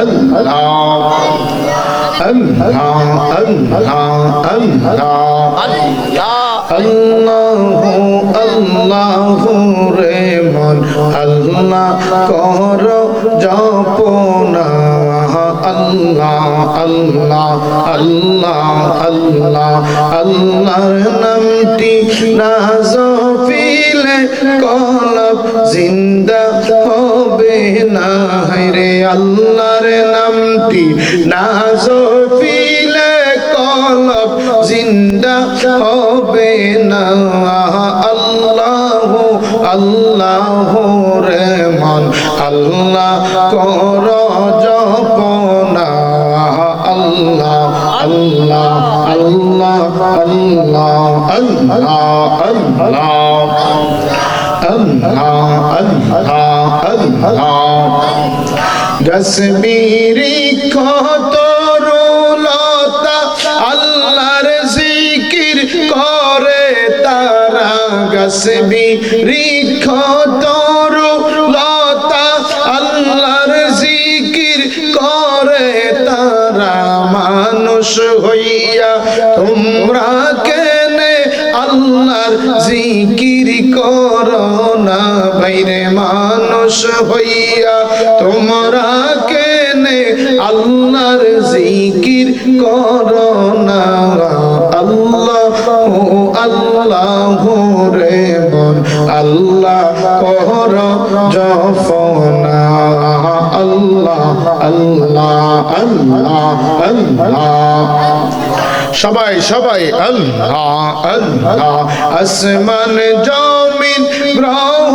আল্লাহ আল্লাহ আল্লাহ আল্লাহ আল্লাহ আল্লাহ রে মন আল্লাহ কর জপনা আল্লাহ আল্লাহ আল্লাহ আল্লাহ আল্লাহর নামটি না জফিলে কলব জিন্দা হবে না রে আল্লাহর নামটি না জফিলে কলব জিন্দা হবে না। আল্লাহ আল্লাহ রে মন আল্লাহ কর আল্লাহ আল্লাহ আল্লাহ আল্লাহ আল্লাহ আল্লাহ আল্লাহ আল্লাহ আল্লাহ। কাশ্মীরি কত রুলতা, আল্লাহর জিকির করে তারা। কাশ্মীরি কত রুলতা, আল্লাহর জিকির করে তারা। মানুষ হইয়া তোমরা কেনে আল্লাহর জিকির করো না বাইরে। মানুষ হইয়া তোমরা কেনে আল্লাহর জিকির করো না? আল্লাহ আল্লাহ রে মন, আল্লাহ কর জফনা। আল্লাহ আল্লাহ আল্লাহ আল্লাহ। সবাই সবাই, আল্লাহ আল্লাহ। আসমান, জমিন, গ্রহ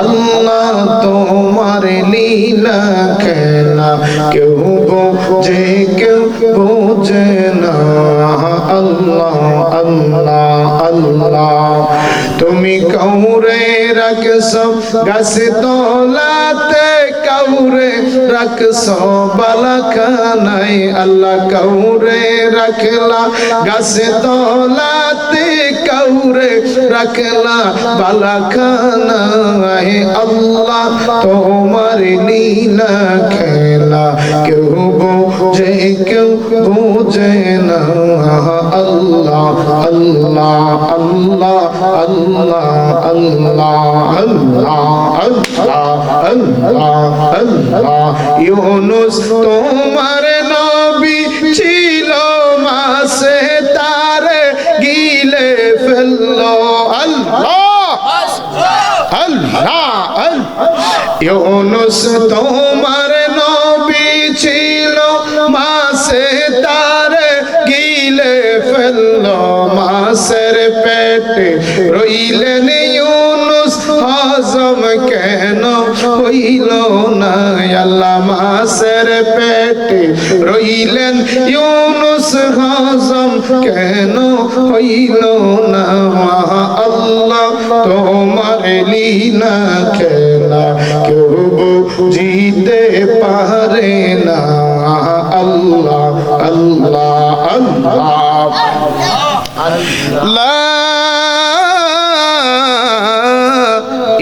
আল্লাহ তোমার লীলা খেলা কেউ বোঝে কেউ বোঝে না আল্লাহ আল্লাহ। আল্লাহ তুমি কাউরে রাখছ, গাছে তোলাতে কাউরে রাখছ বালাখানাই আল্লাহ, কাউরে রাখলা, গাছে তোলাতে রাখলা বালাখানাই আল্লাহ, তোমার লীলা খেলা। কেউ বোঝে কেউ বোঝে না। আল্লাহ আল্লাহ আল্লাহ আল্লাহ আল্লাহ আল্লাহ আল্লাহ আল্লাহ আল্লাহ। ইউনুস, তোমার ইউনুস তোমার নবী ছিল মাসে তারে গিলে ফেলল মাসের পেটে রইলেন ইউনুস। হজম কেন হইল না? আল্লাহ মাসের পেটে রইলেন ইউনুস হজম কেন হইল না? আল্লাহ তোমার লীলা খেলা কেউ বুঝিতে পারে না।